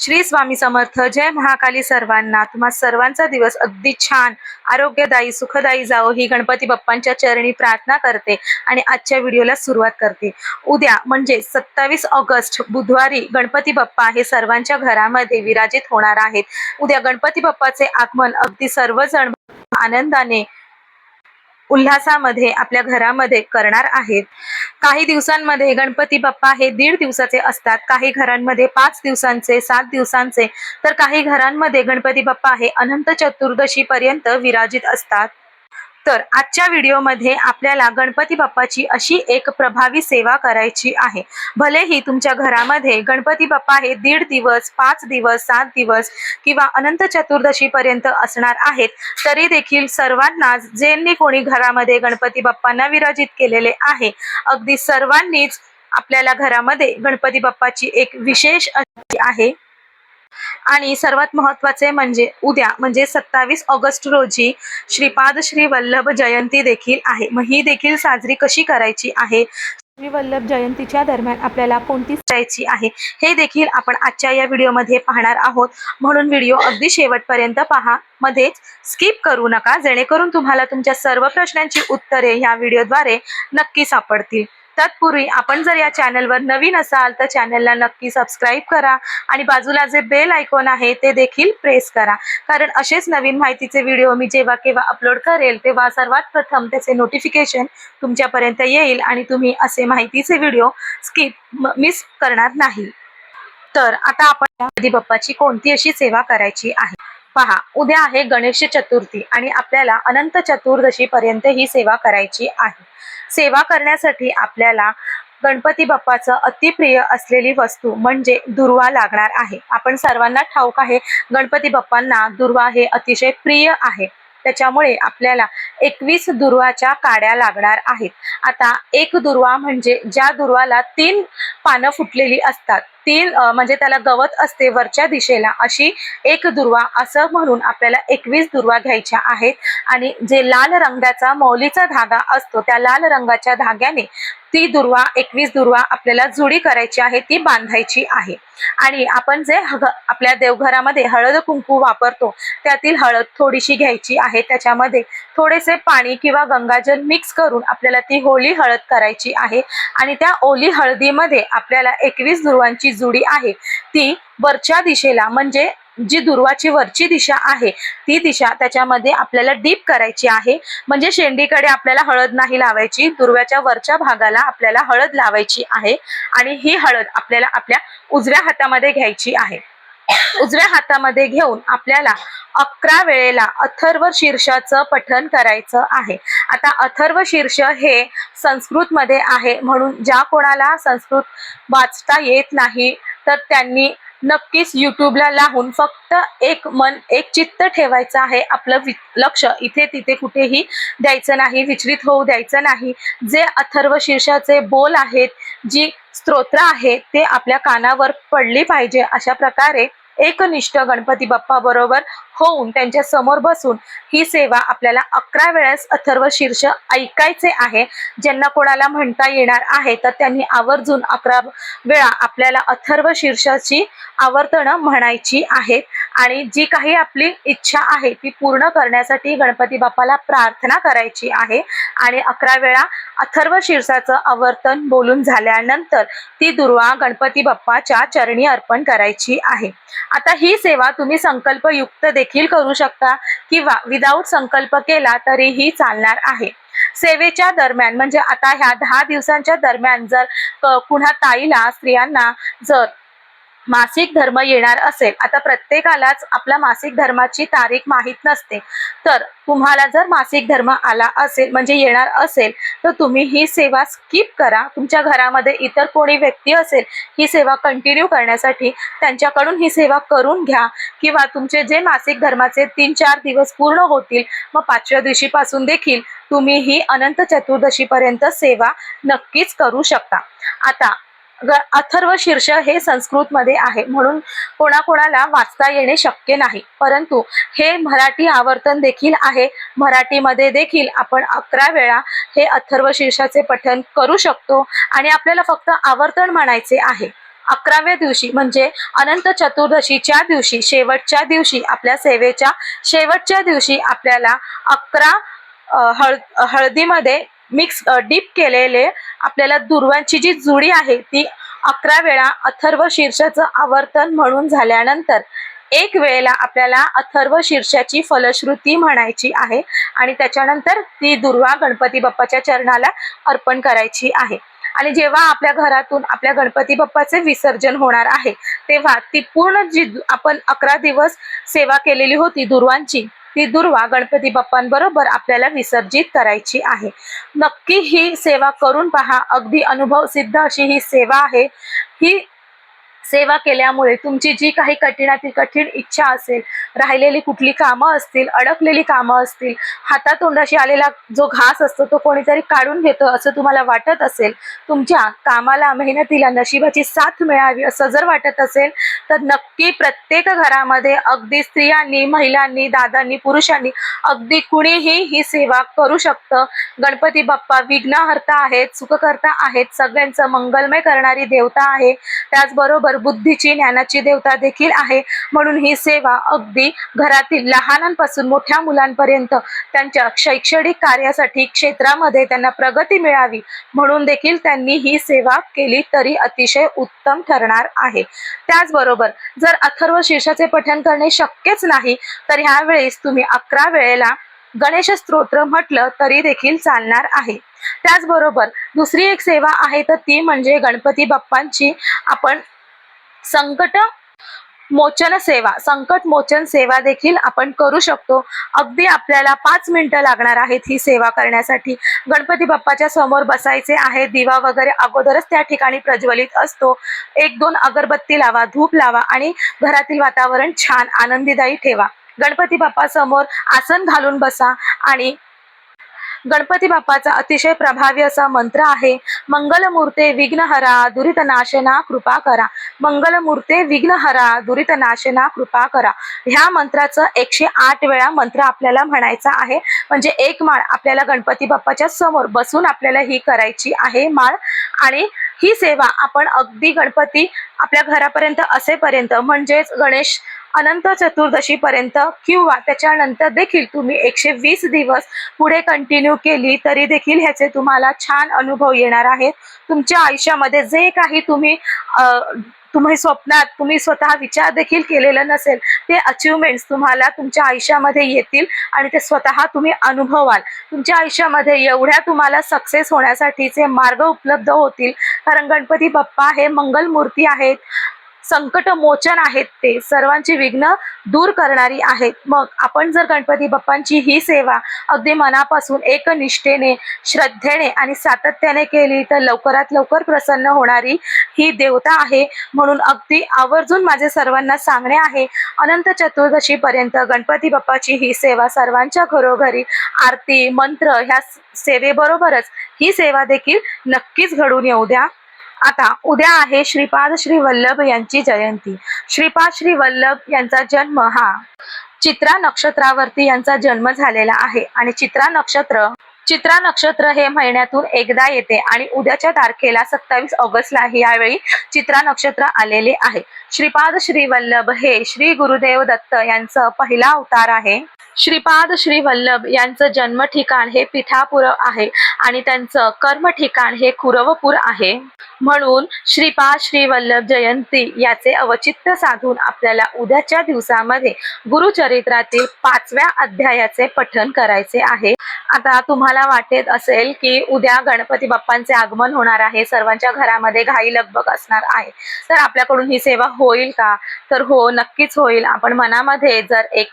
श्री स्वामी समर्थ. जय महाकाली सर्वांना. तुम्हा सर्वांचा दिवस अगदी छान आरोग्यदायी सुखदायी जावो ही गणपती बाप्पांच्या चरणी प्रार्थना करते आणि आजच्या व्हिडिओला सुरुवात करते. उद्या म्हणजे सत्तावीस ऑगस्ट बुधवारी गणपती बाप्पा हे सर्वांच्या घरामध्ये विराजित होणार आहेत. उद्या गणपती बाप्पाचे आगमन अगदी सर्वजण आनंदाने उल्हासामध्ये आपल्या घरामध्ये करणार आहेत. काही दिवसांमध्ये गणपती बाप्पा हे दीड दिवसाचे असतात. काही घरांमध्ये पाच दिवसांचे सात दिवसांचे. तर काही घरांमध्ये गणपती बाप्पा हे अनंत चतुर्दशी पर्यंत विराजित असतात. तर आजच्या व्हिडिओमध्ये आपल्याला गणपती बाप्पाची अशी एक प्रभावी सेवा करायची आहे. भलेही तुमच्या घरामध्ये गणपती बाप्पा हे दीड दिवस पाच दिवस सात दिवस किंवा अनंत चतुर्दशी पर्यंत असणार आहेत तरी देखील सर्वांना ज्यांनी कोणी घरामध्ये गणपती बाप्पांना विराजित केलेले आहे अगदी सर्वांनीच आपल्याला घरामध्ये गणपती बाप्पाची एक विशेष अशी आहे. आणि सर्वात महत्त्वाचे म्हणजे उद्या म्हणजे सत्तावीस ऑगस्ट रोजी श्रीपाद श्री वल्लभ जयंती देखील आहे. मग ही देखील साजरी कशी करायची आहे? श्री वल्लभ जयंतीच्या दरम्यान आपल्याला कोणती करायची आहे? हे देखील आपण आजच्या या व्हिडिओमध्ये पाहणार आहोत. म्हणून व्हिडिओ अगदी शेवटपर्यंत पहा. मध्येच स्किप करू नका. जेणेकरून तुम्हाला तुमच्या सर्व प्रश्नांची उत्तरे ह्या व्हिडिओद्वारे नक्की सापडतील. तत्पूर्वी आपण जर या चॅनलवर नवीन असाल तर चॅनलला नक्की सबस्क्राईब करा आणि बाजूला जे बेल आयकॉन आहे ते देखील प्रेस करा. कारण असेच नवीन माहितीचे व्हिडिओ मी जेव्हा केव्हा अपलोड करेल तेव्हा सर्वात प्रथम त्याचे नोटिफिकेशन तुमच्यापर्यंत येईल आणि तुम्ही असे माहितीचे व्हिडिओ स्किप मिस करणार नाही. तर आता आपण गणपती बाप्पाची कोणती अशी सेवा करायची आहे? पहा उद्या आहे गणेश चतुर्थी आणि आपल्याला अनंत चतुर्दशी पर्यंत ही सेवा करायची आहे. सेवा करण्यासाठी आपल्याला गणपती बाप्पाचं अतिप्रिय असलेली वस्तू म्हणजे दुर्वा लागणार आहे. आपण सर्वांना ठाऊक आहे गणपती बाप्पांना दुर्वा हे अतिशय प्रिय आहे. त्याच्यामुळे आपल्याला एकवीस दुर्वाच्या काड्या लागणार आहेत. आता एक दुर्वा म्हणजे ज्या दुर्वाला तीन पानं फुटलेली असतात तीन म्हणजे त्याला गवत असते वरच्या दिशेला अशी एक दुर्वा असं म्हणून आपल्याला एकवीस दुर्वा घ्यायच्या आहेत. आणि जे लाल रंगाचा मौलीचा धागा असतो त्या लाल रंगाच्या धाग्याने ती दुर्वा एकवीस दुर्वा आपल्याला जुडी करायची आहे ती बांधायची आहे. आणि आपण जे आपल्या देवघरामध्ये हळद कुंकू वापरतो त्यातील हळद थोडीशी घ्यायची आहे. त्याच्यामध्ये थोडेसे पाणी किंवा गंगाजल मिक्स करून आपल्याला ती होली हळद करायची आहे. आणि त्या ओली हळदीमध्ये आपल्याला एकवीस दुर्वांची जुडी आहे. ती वरच्या दिशेला म्हणजे जी दुर्वाची वरची दिशा आहे ती दिशा त्याच्यामध्ये आपल्याला डीप करायची आहे. म्हणजे शेंडीकडे आपल्याला हळद नाही लावायची दुर्व्याच्या वरच्या भागाला आपल्याला हळद लावायची आहे आणि ही हळद आपल्याला आपल्या उजव्या हातामध्ये घ्यायची आहे. उजव्या हातामध्ये घेऊन आपल्याला अकरा वेळेला अथर्व शीर्षाचं पठण करायचं आहे. आता अथर्व शीर्ष हे संस्कृतमध्ये आहे. म्हणून ज्या कोणाला संस्कृत वाचता येत नाही तर त्यांनी नक्कीच युट्यूबला लावून फक्त एक मन एक चित्त ठेवायचं आहे. आपलं वि- लक्ष इथे तिथे कुठेही द्यायचं नाही विचलित होऊ द्यायचं नाही. जे अथर्व शीर्षाचे बोल आहेत जी स्तोत्र आहे ते आपल्या कानावर पडली पाहिजे. अशा प्रकारे एकनिष्ठ गणपती बाप्पा बरोबर होऊन त्यांच्यासमोर बसून ही सेवा आपल्याला अकरा वेळेस अथर्व शीर्ष ऐकायचे आहे. ज्यांना कोणाला म्हणता येणार आहे तर त्यांनी आवर्जून अकरा वेळा आपल्याला अथर्व शीर्षाची आवर्तनं म्हणायची आहेत आणि जी काही आपली इच्छा आहे ती पूर्ण करण्यासाठी गणपती बाप्पाला प्रार्थना करायची आहे. आणि अकरा वेळा अथर्व शीर्षाचं आवर्तन बोलून झाल्यानंतर ती दुर्वा गणपती बाप्पाच्या चरणी अर्पण करायची आहे. आता ही सेवा तुम्ही संकल्पयुक्त देखील करू शकता किंवा विदाऊट संकल्प केला तरीही चालणार आहे. सेवेच्या दरम्यान म्हणजे आता ह्या दहा दिवसांच्या दरम्यान जर पुन्हा कुणा ताईला स्त्रियांना जर मासिक धर्म येणार असेल आता प्रत्येकालाच आपला मासिक धर्माची तारीख माहीत नसते. तर तुम्हाला जर मासिक धर्म आला असेल म्हणजे येणार असेल तर तुम्ही ही सेवा स्किप करा. तुमच्या घरामध्ये इतर कोणी व्यक्ती असेल ही सेवा कंटिन्यू करण्यासाठी त्यांच्याकडून ही सेवा करून घ्या. किंवा तुमचे जे मासिक धर्माचे तीन चार दिवस पूर्ण होतील मग पाचव्या दिवशीपासून देखील तुम्ही ही अनंत चतुर्दशी पर्यंत सेवा नक्कीच करू शकता. आता अथर्व शीर्ष हे संस्कृतमध्ये आहे. म्हणून कोणाकोणाला वाचता येणे शक्य नाही. परंतु हे मराठी आवर्तन देखील आहे. मराठीमध्ये देखील आपण अकरा वेळा हे अथर्व शीर्षाचे पठन करू शकतो आणि आपल्याला फक्त आवर्तन म्हणायचे आहे. अकराव्या दिवशी म्हणजे अनंत चतुर्दशीच्या दिवशी शेवटच्या दिवशी आपल्या सेवेच्या शेवटच्या दिवशी आपल्याला अकरा अ, हळ हळदीमध्ये मिक्स डीप केलेले आपल्याला दुर्वांची जी जुडी आहे ती अकरा वेळा अथर्व शीर्षाचं आवर्तन म्हणून झाल्यानंतर एक वेळेला आपल्याला अथर्व शीर्षाची फलश्रुती म्हणायची आहे आणि त्याच्यानंतर ती दुर्वा गणपती बाप्पाच्या चरणाला अर्पण करायची आहे. आणि जेव्हा आपल्या घरातून आपल्या गणपती बाप्पाचे विसर्जन होणार आहे तेव्हा ती पूर्ण जी आपण अकरा दिवस सेवा केलेली होती दुर्वांची ही दुर्वा गणपती बाप्पांबरोबर आपल्याला विसर्जित करायची आहे. नक्की ही सेवा करून पहा. अगदी अनुभव सिद्ध अशी ही सेवा आहे. ही सेवा केल्यामुळे तुमची जी काही कठीणातील कठीण इच्छा असेल राहिलेली कुठली कामं असतील अडकलेली कामं असतील हातातोंडाशी आलेला जो घास असतो तो कोणीतरी काढून घेतो असं तुम्हाला वाटत असेल तुमच्या कामाला मेहनतीला नशिबाची साथ मिळावी असं जर वाटत असेल तर नक्की प्रत्येक घरामध्ये अगदी स्त्रियांनी महिलांनी दादांनी पुरुषांनी अगदी कुणीही ही सेवा करू शकतं. गणपती बाप्पा विघ्नहर्ता आहेत सुखकर्ता आहेत सगळ्यांचं मंगलमय करणारी देवता आहे. त्याचबरोबर बुद्धीची ज्ञानाची देवता देखील आहे. म्हणून ही सेवा अगदी घरातील लहानांपासून मोठ्या मुलांपर्यंत त्यांच्या शैक्षणिक कार्यासाठी क्षेत्रामध्ये त्यांना प्रगती मिळावी. म्हणून देखील त्यांनी ही सेवा केली तरी अतिशय उत्तम ठरणार आहे. त्याचबरोबर जर अथर्व शीर्षाचे पठण करणे शक्यच नाही तर ह्यावेळेस तुम्ही अकरा वेळेला गणेश स्तोत्र म्हटलं तरी देखील चालणार आहे. त्याचबरोबर दुसरी एक सेवा आहे तर ती म्हणजे गणपती बाप्पांची आपण संकट मोचन सेवा संकट मोचन सेवा देखील आपण करू शकतो. अगदी आपल्याला पाच मिनिटं लागणार आहेत ही सेवा करण्यासाठी. गणपती बाप्पाच्या समोर बसायचे आहे. दिवा वगैरे अगोदरच त्या ठिकाणी प्रज्वलित असतो. एक दोन अगरबत्ती लावा धूप लावा आणि घरातील वातावरण छान आनंदीदायी ठेवा. गणपती बाप्पा समोर आसन घालून बसा आणि गणपती बाप्पाचा अतिशय प्रभावी असा मंत्र आहे मंगलमूर्ते विघ्नहरा दुरितनाशना कृपा करा. मंगलमूर्ते विघ्नहरा दुरितनाशना कृपा करा. ह्या मंत्राचं एकशे आठ वेळा मंत्र आपल्याला म्हणायचा आहे. म्हणजे एक माळ आपल्याला गणपती बाप्पाच्या समोर बसून आपल्याला ही करायची आहे माळ. आणि ही सेवा आपण अगदी गणपती आपल्या घरापर्यंत असेपर्यंत म्हणजेच गणेश अनंत चतुर्दशी पर्यंत किंवा त्याच्यानंतर देखील तुम्ही एकशे वीस दिवस पुढे कंटिन्यू केली तरी देखील ह्याचे तुम्हाला छान अनुभव येणार आहेत. तुमच्या आयुष्यामध्ये जे काही तुम्ही तुम्ही स्वप्नात तुम्ही स्वतः विचार देखील केलेलं नसेल ते अचिव्हमेंट्स तुम्हाला तुमच्या आयुष्यामध्ये येतील आणि ते स्वतः तुम्ही अनुभवाल. तुमच्या आयुष्यामध्ये एवढ्या तुम्हाला सक्सेस होण्यासाठीचे मार्ग उपलब्ध होतील. कारण गणपती बाप्पा हे मंगलमूर्ती आहेत. संकट मोचन आहेत ते. सर्वांची विघ्न दूर करणारी आहेत. मग आपण जर गणपती बाप्पांची ही सेवा अगदी मनापासून एकनिष्ठेने श्रद्धेने आणि सातत्याने केली तर लवकरात लवकर प्रसन्न होणारी ही देवता आहे. म्हणून अगदी आवर्जून माझे सर्वांना सांगणे आहे अनंत चतुर्दशी पर्यंत गणपती बाप्पाची ही सेवा सर्वांच्या घरोघरी आरती मंत्र ह्या सेवेबरोबरच ही सेवा देखील नक्कीच घडून येऊ द्या. आता उद्या आहे श्रीपाद श्री वल्लभ यांची जयंती. श्रीपाद श्री वल्लभ यांचा जन्म हा चित्रा नक्षत्रावरती यांचा जन्म झालेला आहे. आणि चित्रा नक्षत्र चित्रा नक्षत्र हे महिन्यातून एकदा येते आणि उद्याच्या तारखेला सत्तावीस ऑगस्टला यावेळी चित्रा नक्षत्र आलेले आहे. श्रीपाद श्री वल्लभ हे श्री गुरुदेव दत्त यांचं पहिला अवतार आहे. श्रीपाद श्री वल्लभ यांचं जन्म ठिकाण हे पिठापूर आहे आणि त्यांचं कर्म ठिकाण हे कुरवपूर आहे. म्हणून श्रीपाद श्री वल्लभ जयंती याचे अवचित्य साधून आपल्याला उद्याच्या दिवसामध्ये गुरुचरित्रातील पाचव्या अध्यायाचे पठन करायचे आहे. आता तुम्हाला वाटत असेल की उद्या गणपती बाप्पांचे आगमन होणार आहे. सर्वांच्या घरामध्ये घाई लगबग असणार आहे. तर आपल्याकडून ही सेवा होईल का? तर हो नक्कीच होईल. आपण मनामध्ये जर एक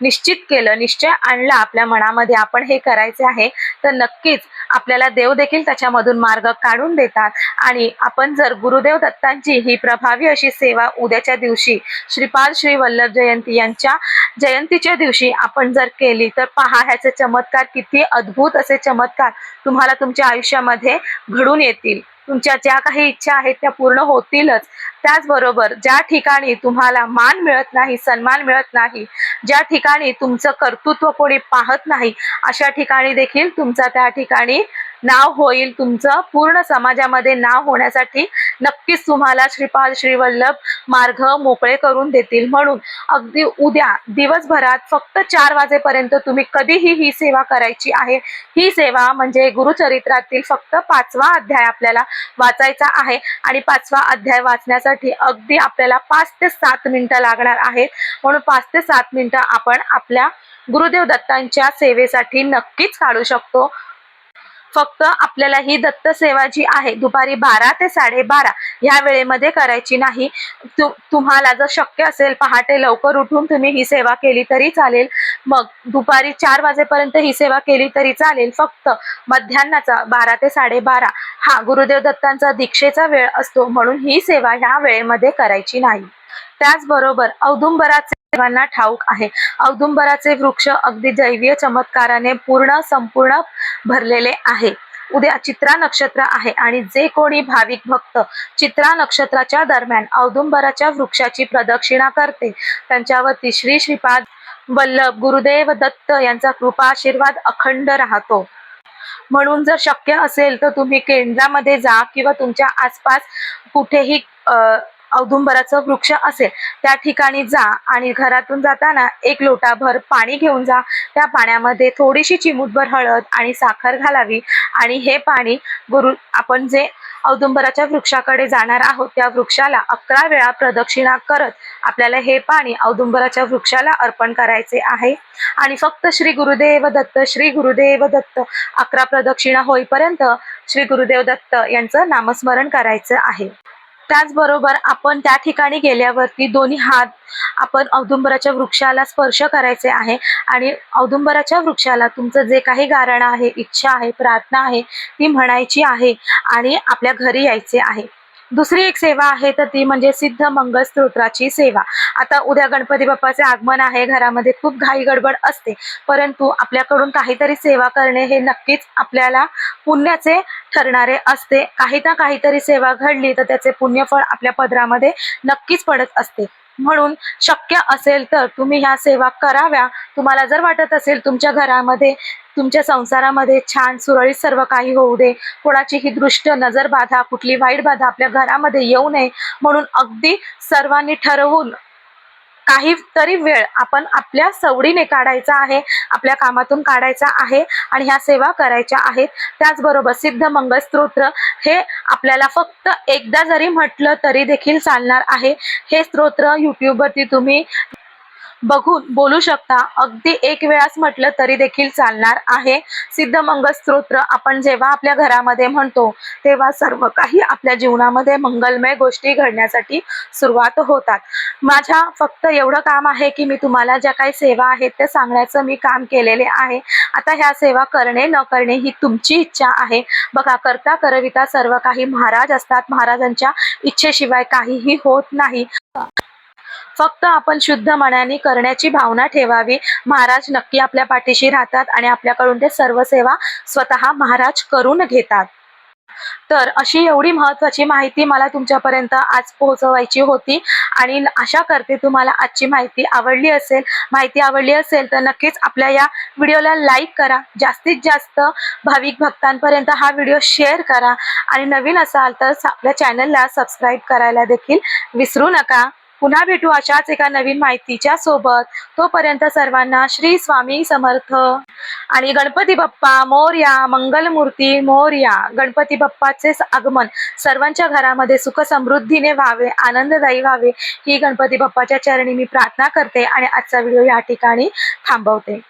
निश्चित केलं निश्चय आणला आपल्या मनामध्ये आपण हे करायचे आहे तर नक्कीच आपल्याला देव देखील त्याच्यामधून मार्ग काढून देतात. आणि आपण जर गुरुदेव दत्तांची ही प्रभावी अशी सेवा उद्याच्या दिवशी श्रीपाद श्री वल्लभ जयंती यांच्या जयंतीच्या दिवशी आपण जर केली तर पहा ह्याचे चमत्कार किती अद्भुत असे चमत्कार तुम्हाला तुमच्या आयुष्यामध्ये घडून येतील. तुमच्या ज्या काही इच्छा आहेत त्या पूर्ण होतीलच. त्याचबरोबर ज्या ठिकाणी तुम्हाला मान मिळत नाही सन्मान मिळत नाही ज्या ठिकाणी तुमचं कर्तृत्व कोणी पाहत नाही अशा ठिकाणी देखील तुमचा त्या ठिकाणी नाव होईल तुमचं. पूर्ण समाजामध्ये नाव होण्यासाठी नक्कीच तुम्हाला श्रीपाद श्रीवल्लभ मार्ग मोकळे करून देतील. म्हणून अगदी उद्या दिवसभरात फक्त चार वाजेपर्यंत तुम्ही कधीही ही सेवा करायची आहे. ही सेवा म्हणजे गुरुचरित्रातील फक्त पाचवा अध्याय आपल्याला वाचायचा आहे. आणि पाचवा अध्याय वाचण्यासाठी अगदी आपल्याला पाच ते सात मिनिटं लागणार आहेत. म्हणून पाच ते सात मिनिटं आपण आपल्या गुरुदेव दत्तांच्या सेवेसाठी नक्कीच काढू शकतो. फक्त आपल्याला ही दत्त सेवा जी आहे दुपारी बारा ते साडेबारा या वेळेमध्ये करायची नाही. तु तुम्हाला जर शक्य असेल पहाटे लवकर उठून तुम्ही ही सेवा केली तरी चालेल. मग दुपारी चार वाजेपर्यंत ही सेवा केली तरी चालेल. फक्त मध्यान्नाचा बारा ते साडेबारा हा गुरुदेव दत्तांचा दीक्षेचा वेळ असतो म्हणून ही सेवा ह्या वेळेमध्ये करायची नाही. त्याचबरोबर औदुंबराचे सर्वांना ठाऊक आहे. औदुंबराचे वृक्ष अगदी दैवीय चमत्काराने पूर्ण संपूर्ण भरलेले आहे. उद्या चित्रा नक्षत्र आहे आणि जे कोणी भाविक भक्त चित्रा नक्षत्राच्या दरम्यान औदुंबराच्या वृक्षाची प्रदक्षिणा करते त्यांच्यावरती श्री श्रीपाद वल्लभ गुरुदेव दत्त यांचा कृपा आशीर्वाद अखंड राहतो. म्हणून जर शक्य असेल तर तुम्ही केंद्रामध्ये जा किंवा तुमच्या आसपास कुठेही अं औदुंबराचं वृक्ष असेल त्या ठिकाणी जा आणि घरातून जाताना एक लोटाभर पाणी घेऊन जा. त्या पाण्यामध्ये थोडीशी चिमूटभर हळद आणि साखर घालावी आणि हे पाणी गुरु आपण जे औदुंबराच्या वृक्षाकडे जाणार आहोत त्या वृक्षाला अकरा वेळा प्रदक्षिणा करत आपल्याला हे पाणी औदुंबराच्या वृक्षाला अर्पण करायचे आहे. आणि फक्त श्री गुरुदेव दत्त श्री गुरुदेव दत्त अकरा प्रदक्षिणा होईपर्यंत श्री गुरुदेव दत्त यांचं नामस्मरण करायचं आहे. त्याचबरोबर आपण त्या ठिकाणी गेल्यावरती दोन्ही हात आपण औदुंबराच्या वृक्षाला स्पर्श करायचे आहे. आणि औदुंबराच्या वृक्षाला तुमचं जे काही गारण आहे इच्छा आहे प्रार्थना आहे ती म्हणायची आहे आणि आपल्या घरी यायचे आहे. दुसरी एक सेवा आहे तर ती म्हणजे सिद्ध मंगल स्तोत्राची सेवा. आता उद्या गणपती बाप्पाचे आगमन आहे घरामध्ये खूप घाई गडबड असते परंतु आपल्याकडून काहीतरी सेवा करणे हे नक्कीच आपल्याला पुण्याचे ठरणारे असते. काही ना काहीतरी सेवा घडली तर त्याचे पुण्यफळ आपल्या पदरामध्ये नक्कीच पडत असते. म्हणून शक्य असेल तर तुम्ही ह्या सेवा कराव्या. तुम्हाला जर वाटत असेल तुमच्या घरामध्ये तुमच्या संसारामध्ये छान सुरळीत सर्व काही होऊ दे. कोणाचीही दृष्ट नजर बाधा कुठली वाईट बाधा आपल्या घरामध्ये येऊ नये म्हणून अगदी सर्वांनी ठरवून काही तरी वेळ आपण आपल्या सवडीने काढायचा आहे आपल्या कामातून काढायचा आहे आणि ह्या सेवा करायच्या आहेत. त्याचबरोबर सिद्ध मंगल स्तोत्र हे आपल्याला फक्त एकदा जरी म्हटलं तरी देखील चालणार आहे. हे स्तोत्र युट्यूबवरती तुम्ही बघून बोलू शकता. अगदी एक वेळाच म्हटलं तरी देखील चालणार आहे. सिद्ध मंगल स्तोत्र आपण जेव्हा आपल्या घरामध्ये म्हणतो तेव्हा सर्व काही आपल्या जीवनामध्ये मंगलमय गोष्टी घडण्यासाठी सुरुवात होतात. माझ्या फक्त एवढं काम आहे की मी तुम्हाला ज्या काही सेवा आहेत त्या सांगण्याचं मी काम केलेले आहे. आता ह्या सेवा करणे न करणे ही तुमची इच्छा आहे. बघा करता करविता सर्व काही महाराज असतात. महाराजांच्या इच्छेशिवाय काहीही होत नाही. फक्त आपण शुद्ध मनाने करण्याची भावना ठेवावी. महाराज नक्की आपल्या पाठीशी राहतात आणि आपल्याकडून ते सर्व सेवा स्वतः महाराज करून घेतात. तर अशी एवढी महत्वाची माहिती मला तुमच्यापर्यंत आज पोहोचवायची होती आणि आशा करते तुम्हाला आजची माहिती आवडली असेल. माहिती आवडली असेल तर नक्कीच आपल्या या व्हिडिओला लाईक करा. जास्तीत जास्त भाविक भक्तांपर्यंत हा व्हिडिओ शेअर करा. आणि नवीन असाल तर आपल्या चॅनलला सबस्क्राईब करायला देखील विसरू नका. पुन्हा भेटू अशाच एका नवीन माहितीच्या सोबत. तोपर्यंत सर्वांना श्री स्वामी समर्थ. आणि गणपती बाप्पा मोर्या मंगलमूर्ती मोर्या. गणपती बाप्पाचे आगमन. सर्वांच्या घरामध्ये सुख समृद्धीने व्हावे आनंददायी व्हावे ही गणपती बाप्पाच्या चरणी मी प्रार्थना करते आणि आजचा व्हिडिओ या ठिकाणी थांबवते.